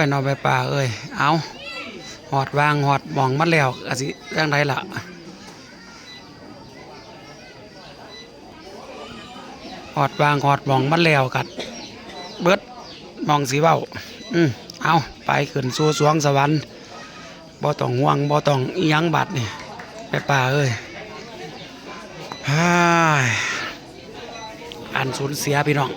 ยนอนไปป่าเอ้ยเอาหอดวางหอดมองมันแล้วอาสิเรื่องไรล่ะหอดวางหอดมองมันแล้วกัด เบิดมองสีเบ้า อืมเอาไปขึ้นสู่สวงสวรรค์บ่ต้องห่วงบ่ต้องอิหยังบัดนี่ไปป่าเอ้ยฮ่ายอันสูญเสียพี่น้อง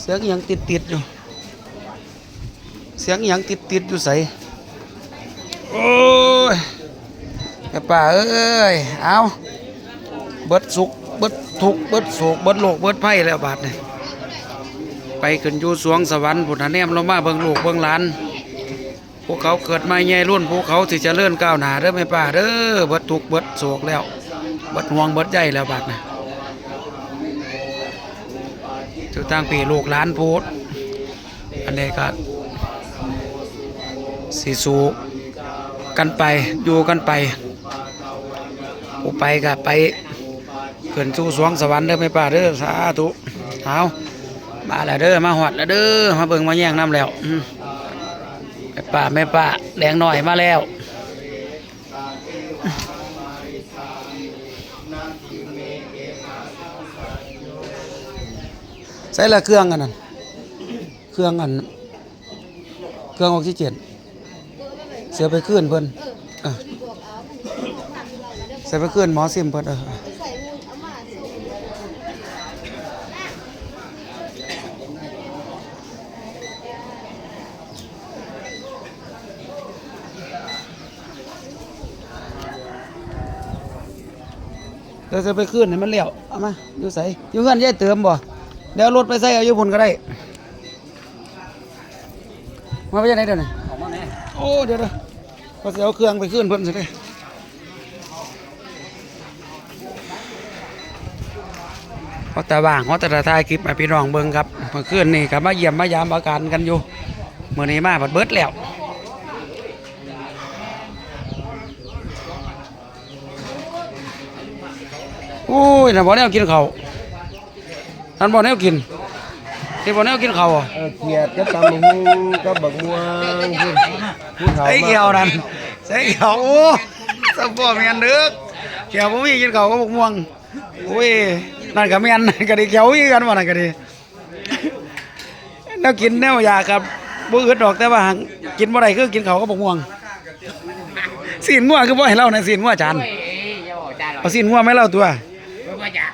เสียงยังติดติดอยู่ เสียงยังติดติดอยู่ใสโอ้ยแป่าเอ้ย เอาเบิดสุกเบิดทุกเบิดโศกเบิดโลกเบิดไพ่แล้วบาดนี่ไปขึ้นอยู่สวงสวรรค์ผุนแนมลงมาเบิ่งลูกเบิ่งหลานพวกเขาเกิดมาใหญ่รุ่นพวกเขาที่จะเลื่อนก้าวหน้าเด้อแม่ป้าเด้อเบิดทุกเบิดโศกแล้วเบิดห่วงเบิดใหญ่แล้วบาดนี่ทุ กทางปีลูกหลานพูดอันนี้ก็สิสูกันไปอยู่กันไปผู้ไปก็ไปเกินสู่สวงสวรรค์เด้อแม่ป้าเด้อสาธุเอามาแล้วเด้อมาหอดแล้วเด้อมาเบิ่งมาแย่งน้ำแล้วอืมแม่ป้าแม่ป้าแดงหน่อยมาแล้ว ใส่ละเครื่องกันนั่นเครื่องอัน เครื่องออกซิเจนเสียไปขึ้นเพิ่นเออใส่ไปขึ้นหมอซิมเพิ่นเออเดี๋ยวจะไปขึ้นให้มันเลี้ยวเอามาอยู่ใส่อยู่เงินยายเติมบ่ เดี๋ยวรถไปใส่เอายู่พุ่นก็ได้ มาไปยังไงเดี๋ยวนี้โอ้เดี๋ยวเดี๋ยวก็จะเอาเครื่องไปขึ้นเพิ่นสิเด้เขาแต่ว่างเขาแต่ถ่ายคลิปให้พี่น้องเบิ่งครับเมื่อคืนนี่ก็มาเยี่ยมมายามอาการกันอยู่เมื่อนี้มาบัดเบิดแล้วโอ้ยน่ะบ่แนวกินข้า นั่นบ่แนวกินที่บ่แนวกินข้าวอะเออเขียดกับตำบักหุ่งกับบักม่วงผู้ผู้เฒ่าไอ้เขียวนั่นใส่เขียวโอ้สมบูรณ์แม่นเด้อเขียวบ่มีกินข้าวก็บกม่วงโอ้ยนั่นก็แม่นนั่นก็ดีเขียวอีกันว่านั่นก็ดีแนวกินแนวอยากครับบ่อึดดอกแต่ว่าหั้นกินบ่ได้คือกินข้าวก็บกม่วงสีนงัวคือบ่ให้เล่าในะสีนงัวจานเอ้ยอย่าบอกจ้าหรอกเอาสีนงัวไม่เล่าตัว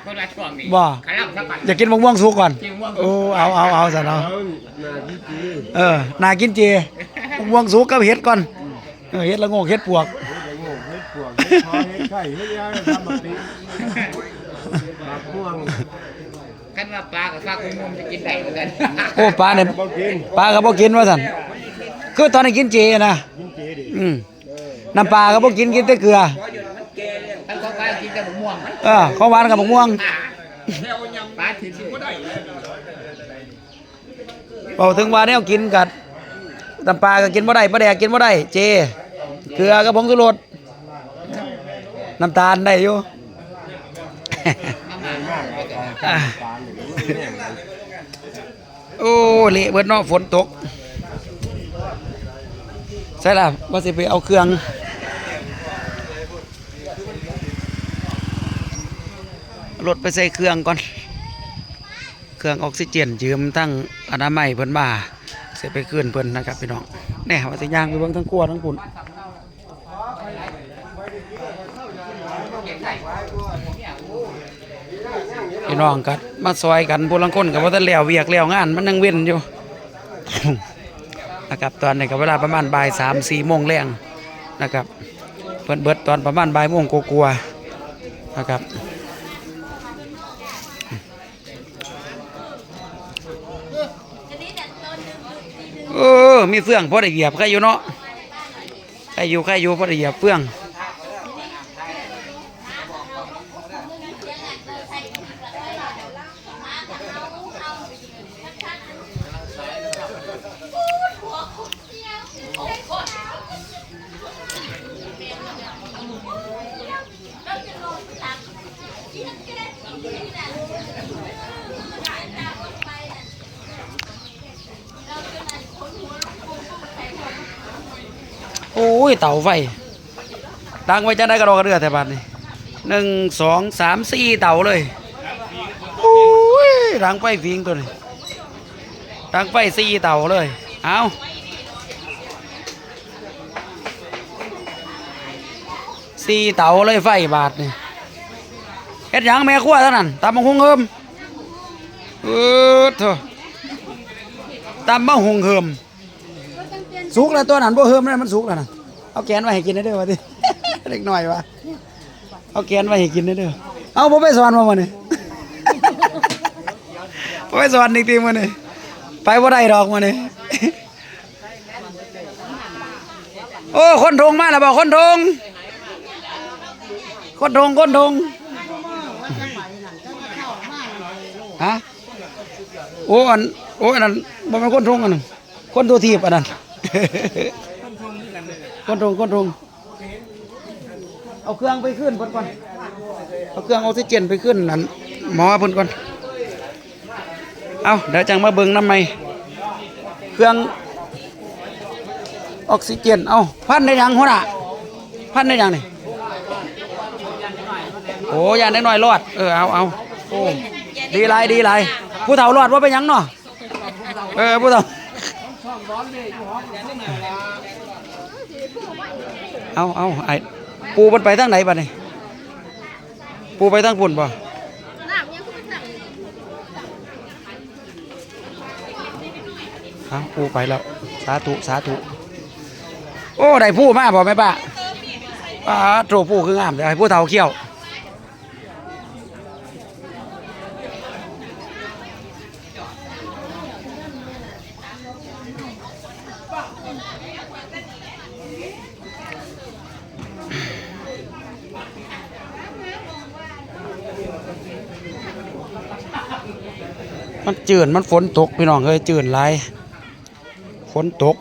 เพราะว่าอยากเพราะว่าช่วงนี้บ่ขาล่ำสักก่อนอยากกินบกม่วงสุกก่อนกินม่วงโอ้เอาเอาเอาซะเนาะเอาหน้าที่จีเออน่ากินเจบกม่วงสุกกับเห็ดก่อนเออเห็ดละโงกเห็ดปวกเฮ็ดบักโง่เฮ็ดปวกเฮ็ดคอเฮ็ดไข่เฮ็ดยาทำบักปีบักม่วงกันว่าปลากับปลากุ้งมุมจะกินได้เหมือนกันโอ้ปลาเนี่ยบ่กินปลาก็บ่กินว่าสั่นคือตอนนี้กินเจนะกินเจดิอืมน้ำปลาก็บ่กินกินแต่เกลือ ท่านก็ปลากินแต่หมูม่วง เออของหวานกับมะม่วงปลาถิ่นก็ได้เป่าถึงว่าแนวกินกัดน้ำปลาก็กินบ่ได้ปลาแดกกินบ่ได้เจ เกลือกับผงชูรสน้ำตาลได้อยู่โอ้เละเบิดนาะฝนตกใช่ล่ะว่าสิไปเอาเครื่อง รถไปใส่เครื่องก่อน เครื่องออกซิเจนยืมทั้งอนามัยเพิ่นมาเสียไปคืนเพิ่นนะครับพี่น้องแน่ว่าสิย่างไปเบิ่งทั้งครัวทั้งปุ่นพี่น้องกันมาซอยกันผู้ลังคนกับว่าทันแล้วเวียกแล้วงาน มันยังเว้นอยู่นะครับตอนนี้ก็เวลาประมาณบ่ายสามสี่โมงแรงนะครับเพิ่นเบิดตอนประมาณบ่ายโมงกลัวนะครับ เออ มีเฟื่องพอได้เหยียบใครอยู่เนาะใครอยู่ใครอยู่พอได้เหยียบเฟื่อง อ้ยเต่าไฟดังไว้จะได้กระดอกกระเดือแต่บัดนี่หนึ่งสองสามสี่เต่าเลยโอ้ยดังไฟฟิงตัวนี้ดังไฟสี่เต่าเลย เอาสี่เต่าเลยไฟบาทนี่เฮ็ดยังแม่ขั้วเท่านั้นตำบักหุงเฮิมเออเถอะตำบักหุงเฮิม สุกแล้วตัวนั้นบ่เฮิมนั่นมันสุกแล้วนะเอาแกนไว้ให้กินได้เด้อวะดิเล็กน้อยวะเอาแกนไว้ให้กินได้เด้อเอาบ่ไปสอนมาบ่นี่บ่ไปสอนอีกทีมื้อนี่ไปบ่ได้ดอกมื้อนี่โอ้คนทงมาแล้วบ่คนทงคนทงคนทงฮะโอ้อันโอ้อันนั้นบ่แม่นคนทงอันนั้นคนตัวทีบอันนั้น คนทงคนทงเอาเครื่องไปขึ้นพนก่อนเอาเครื่องออกซิเจนไปขึ้นนั่นหมอพิ่นก่อนเอาเดี๋ยวจังมาเบิ่งน้ำใหม่เครื่องออกซิเจนเอาพันได้ยังหัวหน้าพันได้ยังนี่โอ้ยานได้หน่อยรอดเออเอาเอาโอ้ดีหลยดีหลยผู้เฒ่ารอดว่าเป็นยังเนาะเออผู้เฒ่า เอาเอาไอ้ปูมันไปทางไหนบัดนี้ปูไปทางพุ่นบ่เอาปูไปแล้ว สาธุ สาธุ โอ้ ได้ผู้มาบ่แม่ป้าป้าโตผู้คืองามเดี๋ยวให้ผู้เฒ่าเขี้ยว มันจืดมันฝนตกพี่น้องเอ้ยจืดหลายฝนตก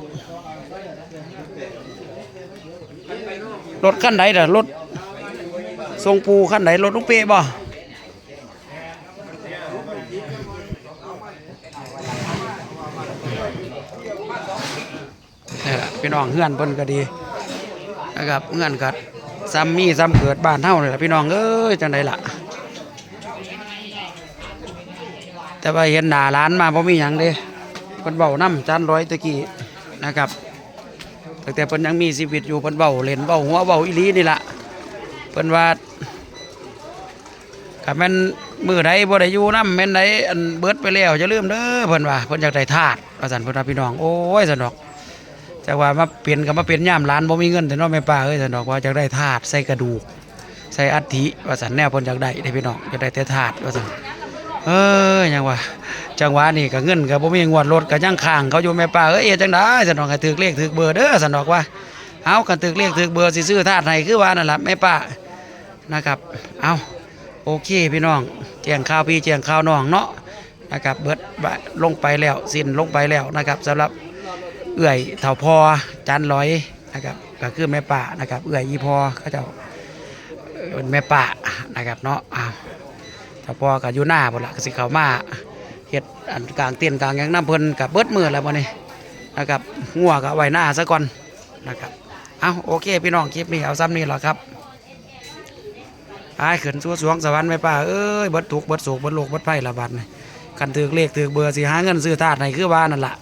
รถขั้นไหนเด้อรถทรงปูขั้นไหนรถลูกเป๊ะบ่นี่แหละ พี่น้องเฮือนเพิ่นก็ดีนะครับเฮือนกัดซ้ำมีซ้ำเกิดบ้านเฮานี่แหละพี่น้องเอ้ยจังไดล่ะ แต่ว่าเห็นหน้าร้านมาเพราะมีหยังเด้เพิ่นเบาน้ำจานร้อยตะกี้นะครับตั้งแต่เพิ่นยังมีชีวิตอยู่เพิ่นเบาเล่นเบาหัวเบาอีลีนี่ล่ะเพิ่นว่าถ้าแม่นมือใดบ่ได้อยู่น้ำแม่นใดอันเบิดไปแล้วอย่าลืมเด้อเพิ่นว่าเพิ่นอยากได้ทาสว่าซั่นเพิ่นว่าพี่น้องโอ้ยซั่นดก จากว่ามาเปลี่ยนก็มาเป็นย่ามร้านบ่มีเงินแต่เนาะแม่ป้าเอ้ยซั่นดอกว่าอยากได้ทาสใส่กระดูก ใส่อัฐิว่าซั่นแนวพิ่นอยากได้เด้พี่น้องอยากได้แต่ทาสว่าซั่นเอ้ยยังว่าจังหวะนี่ก็เงินก็บ่มีงวดรถก็ยังค้างเขาอยู่แม่ป้าเอ้ยเอจังได๋สนอกให้ถึกเลขถึกเบอร์เด้อสันอกว่าเอากันถึกเลขถึกเบอร์สิซื้อธาตุให้คือว่านั่นล่ะแม่ป้านะครับเอาโอเคพี่น้องแจ้งข่าวพี่แจ้งข่าวน้องเนาะนะครับเบิดบะลงไปแล้วสิ้นลงไปแล้วนะครับสำหรับ เอื้อยเฒ่าพอจันลอยนะครับก็คือแม่ป้านะครับเอื้อยอีพอเขาเจ้าเป็นแม่ป้านะครับเนาะอ้าวถ้าพอกับยูหน้าบ่ละก็สิเขามาเฮ็ดอันกลางเตียนกลางยังน้ำเพิ่นกับเบิดมือแล้วบ่นี่นะครับงัวก็เอาไว้หน้าซะก่อนนะครับเอาโอเคพี่น้องคลิปนี้เอาซ้ำนี่หละครับอายขึ้นสู่สวงสวรรค์แม่ป้าเอ้ยเบิดทุกเบิดโศกเบิดโลกเบิดไฟละบาดนี่คันถือเลขถือเบอร์สิหาเงินซื้อทาสให้คือว่านนั่นละ